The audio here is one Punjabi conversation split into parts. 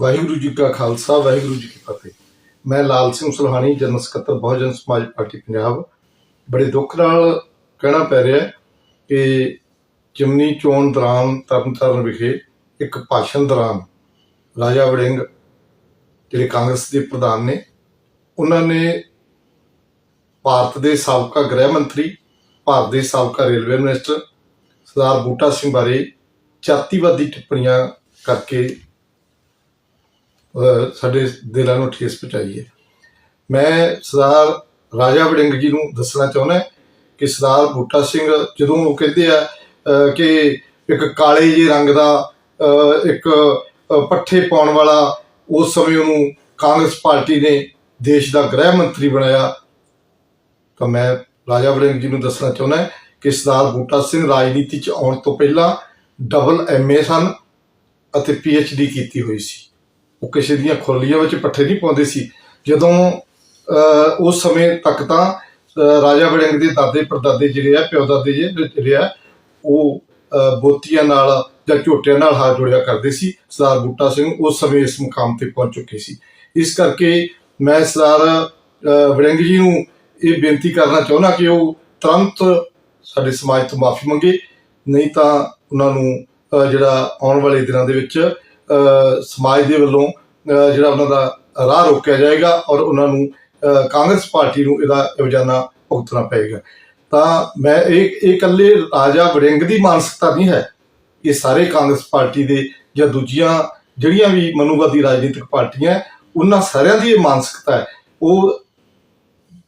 ਵਾਹਿਗੁਰੂ ਜੀ ਕਾ ਖਾਲਸਾ, ਵਾਹਿਗੁਰੂ ਜੀ ਕੀ ਫਤਿਹ। ਮੈਂ ਲਾਲ ਸਿੰਘ ਸੁਲਹਾਣੀ, ਜਨਰਲ ਸਕੱਤਰ, ਬਹੁਜਨ ਸਮਾਜ ਪਾਰਟੀ ਪੰਜਾਬ। ਬੜੇ ਦੁੱਖ ਨਾਲ ਕਹਿਣਾ ਪੈ ਰਿਹਾ ਕਿ ਜਿਮਨੀ ਚੋਣ ਦੌਰਾਨ ਤਰਨਤਾਰਨ ਵਿਖੇ ਇੱਕ ਭਾਸ਼ਣ ਦੌਰਾਨ ਰਾਜਾ ਵੜਿੰਗ, ਜਿਹੜੇ ਕਾਂਗਰਸ ਦੇ ਪ੍ਰਧਾਨ ਨੇ, ਉਹਨਾਂ ਨੇ ਭਾਰਤ ਦੇ ਸਾਬਕਾ ਗ੍ਰਹਿ ਮੰਤਰੀ, ਭਾਰਤ ਦੇ ਸਾਬਕਾ ਰੇਲਵੇ ਮਿਨਿਸਟਰ ਸਰਦਾਰ ਬੂਟਾ ਸਿੰਘ ਬਾਰੇ ਜਾਤੀਵਾਦੀ ਟਿੱਪਣੀਆਂ ਕਰਕੇ ਸਾਡੇ ਦਿਲਾਂ ਨੂੰ ਠੇਸ ਪਹੁੰਚਾਈ ਹੈ। ਮੈਂ ਸਰਦਾਰ ਰਾਜਾ ਵੜਿੰਗ ਜੀ ਨੂੰ ਦੱਸਣਾ ਚਾਹੁੰਦਾ ਕਿ ਸਰਦਾਰ ਬੂਟਾ ਸਿੰਘ ਜਦੋਂ ਉਹ ਕਹਿੰਦੇ ਆ ਕਿ ਇੱਕ ਕਾਲੇ ਜਿਹੇ ਰੰਗ ਦਾ ਇੱਕ ਪੱਠੇ ਪਾਉਣ ਵਾਲਾ ਉਸ ਸਮੇਂ ਉਹਨੂੰ ਕਾਂਗਰਸ ਪਾਰਟੀ ਨੇ ਦੇਸ਼ ਦਾ ਗ੍ਰਹਿ ਮੰਤਰੀ ਬਣਾਇਆ। ਤਾਂ ਮੈਂ ਰਾਜਾ ਵੜਿੰਗ ਜੀ ਨੂੰ ਦੱਸਣਾ ਚਾਹੁੰਦਾ ਕਿ ਸਰਦਾਰ ਬੂਟਾ ਸਿੰਘ ਰਾਜਨੀਤੀ 'ਚ ਆਉਣ ਤੋਂ ਪਹਿਲਾਂ ਡਬਲ ਐਮਏ ਸਨ ਅਤੇ ਡੀ ਕੀਤੀ ਹੋਈ ਸੀ। ਉਹ ਕਿਸੇ ਦੀਆਂ ਖੁਰਲੀਆਂ ਵਿੱਚ ਪੱਠੇ ਨਹੀਂ ਪਾਉਂਦੇ ਸੀ। ਜਦੋਂ ਅਹ, ਉਸ ਸਮੇਂ ਤੱਕ ਤਾਂ ਰਾਜਾ ਵੜਿੰਗ ਦੇ ਦਾਦੇ ਪਰਦਾਦੇ ਜਿਹੜੇ ਆ ਪਿਓ ਦਾਦੇ ਜਿਹੜੇ ਆ ਉਹ ਬੋਤੀਆਂ ਨਾਲ ਜਾਂ ਝੋਟਿਆਂ ਨਾਲ ਹੱਥ ਜੋੜਿਆ ਕਰਦੇ ਸੀ। ਸਰਦਾਰ ਬੂਟਾ ਸਿੰਘ ਉਸ ਸਮੇਂ ਇਸ ਮੁਕਾਮ ਤੇ ਪਹੁੰਚ ਚੁੱਕੇ ਸੀ। ਇਸ ਕਰਕੇ ਮੈਂ ਸਰਦਾਰ ਅਹ, ਵੜਿੰਗ ਜੀ ਨੂੰ ਇਹ ਬੇਨਤੀ ਕਰਨਾ ਚਾਹੁੰਦਾ ਕਿ ਉਹ ਤੁਰੰਤ ਸਾਡੇ ਸਮਾਜ ਤੋਂ ਮਾਫੀ ਮੰਗੇ। ਨਹੀਂ ਤਾਂ ਉਹਨਾਂ ਨੂੰ ਅਹ, ਜਿਹੜਾ ਆਉਣ ਵਾਲੇ ਦਿਨਾਂ ਦੇ ਵਿੱਚ ਸਮਾਜ ਦੇ ਵੱਲੋਂ ਜਿਹੜਾ ਉਹਨਾਂ ਦਾ ਰਾਹ ਰੋਕਿਆ ਜਾਏਗਾ ਔਰ ਉਹਨਾਂ ਨੂੰ ਕਾਂਗਰਸ ਪਾਰਟੀ ਨੂੰ ਇਹਦਾ ਰੋਜ਼ਾਨਾ ਭੁਗਤਣਾ ਪਏਗਾ। ਤਾਂ ਮੈਂ ਇਹ ਇਹ ਇਕੱਲੇ ਰਾਜਾ ਵੜਿੰਗ ਦੀ ਮਾਨਸਿਕਤਾ ਨਹੀਂ ਹੈ। ਇਹ ਸਾਰੇ ਕਾਂਗਰਸ ਪਾਰਟੀ ਦੇ ਜਾਂ ਦੂਜੀਆਂ ਜਿਹੜੀਆਂ ਵੀ ਮਨੂਵਾਦੀ ਰਾਜਨੀਤਿਕ ਪਾਰਟੀਆਂ, ਉਹਨਾਂ ਸਾਰਿਆਂ ਦੀ ਇਹ ਮਾਨਸਿਕਤਾ ਹੈ। ਉਹ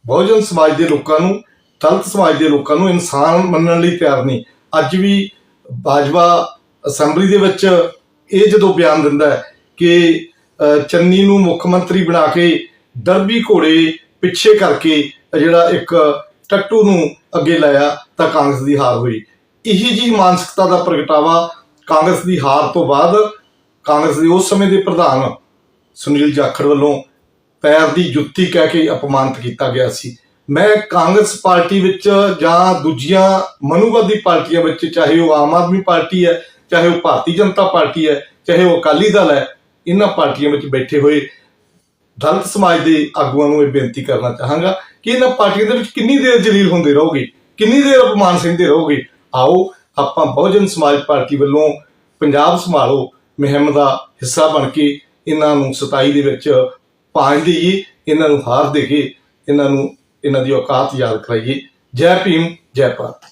ਬਹੁਜਨ ਸਮਾਜ ਦੇ ਲੋਕਾਂ ਨੂੰ, ਦਲਿਤ ਸਮਾਜ ਦੇ ਲੋਕਾਂ ਨੂੰ ਇਨਸਾਨ ਮੰਨਣ ਲਈ ਤਿਆਰ ਨਹੀਂ। ਅੱਜ ਵੀ ਬਾਜਵਾ ਅਸੈਂਬਲੀ ਦੇ ਵਿੱਚ ਇਹ ਜਦੋਂ ਬਿਆਨ ਦਿੰਦਾ ਹੈ ਕਿ ਚੰਨੀ ਨੂੰ ਮੁੱਖ ਮੰਤਰੀ ਬਣਾ ਕੇ ਦਰਬੀ ਘੋੜੇ ਪਿੱਛੇ ਕਰਕੇ ਜਿਹੜਾ ਇੱਕ ਟੱਟੂ ਨੂੰ ਅੱਗੇ ਲਾਇਆ ਤਾਂ ਕਾਂਗਰਸ ਦੀ ਹਾਰ ਹੋਈ। ਇਹੀ ਜੀ ਮਾਨਸਿਕਤਾ ਦਾ ਪ੍ਰਗਟਾਵਾ ਕਾਂਗਰਸ ਦੀ ਹਾਰ ਤੋਂ ਬਾਅਦ ਕਾਂਗਰਸ ਦੇ ਉਸ ਸਮੇਂ ਦੇ ਪ੍ਰਧਾਨ ਸੁਨੀਲ ਜਾਖੜ ਵੱਲੋਂ ਪੈਰ ਦੀ ਜੁੱਤੀ ਕਹਿ ਕੇ ਅਪਮਾਨਿਤ ਕੀਤਾ ਗਿਆ ਸੀ। ਮੈਂ ਕਾਂਗਰਸ ਪਾਰਟੀ ਵਿੱਚ ਜਾਂ ਦੂਜੀਆਂ ਮਨੂਵਾਦੀ ਪਾਰਟੀਆਂ ਵਿੱਚ, ਚਾਹੇ ਉਹ ਆਮ ਆਦਮੀ ਪਾਰਟੀ ਹੈ ਚਾਹੇ ਉਹ ਭਾਰਤੀ ਜਨਤਾ ਪਾਰਟੀ ਹੈ, ਚਾਹੇ ਉਹ ਅਕਾਲੀ ਦਲ ਹੈ, ਇਹਨਾਂ ਪਾਰਟੀਆਂ ਵਿੱਚ ਬੈਠੇ ਹੋਏ ਦਲਿਤ ਸਮਾਜ ਦੇ ਆਗੂਆਂ ਨੂੰ ਇਹ ਬੇਨਤੀ ਕਰਨਾ ਚਾਹਾਂਗਾ ਕਿ ਇਹਨਾਂ ਪਾਰਟੀਆਂ ਦੇ ਵਿੱਚ ਕਿੰਨੀ ਦੇਰ ਜਲੀਲ ਹੁੰਦੇ ਰਹੋਗੇ, ਕਿੰਨੀ ਦੇਰ ਅਪਮਾਨ ਸਹਿੰਦੇ ਰਹੋਗੇ। ਆਓ, ਆਪਾਂ ਬਹੁਜਨ ਸਮਾਜ ਪਾਰਟੀ ਵੱਲੋਂ ਪੰਜਾਬ ਸੰਭਾਲੋ, ਮੁਹਿੰਮ ਦਾ ਹਿੱਸਾ ਬਣ ਕੇ ਇਹਨਾਂ ਨੂੰ 27 ਦੇ ਵਿੱਚ ਭਾਂਜ ਦੇਈਏ, ਇਹਨਾਂ ਨੂੰ ਹਾਰ ਦੇ ਕੇ ਇਹਨਾਂ ਨੂੰ, ਇਹਨਾਂ ਦੀ ਔਕਾਤ ਯਾਦ ਕਰਾਈਏ। ਜੈ ਭੀਮ, ਜੈ ਭਾਰਤ।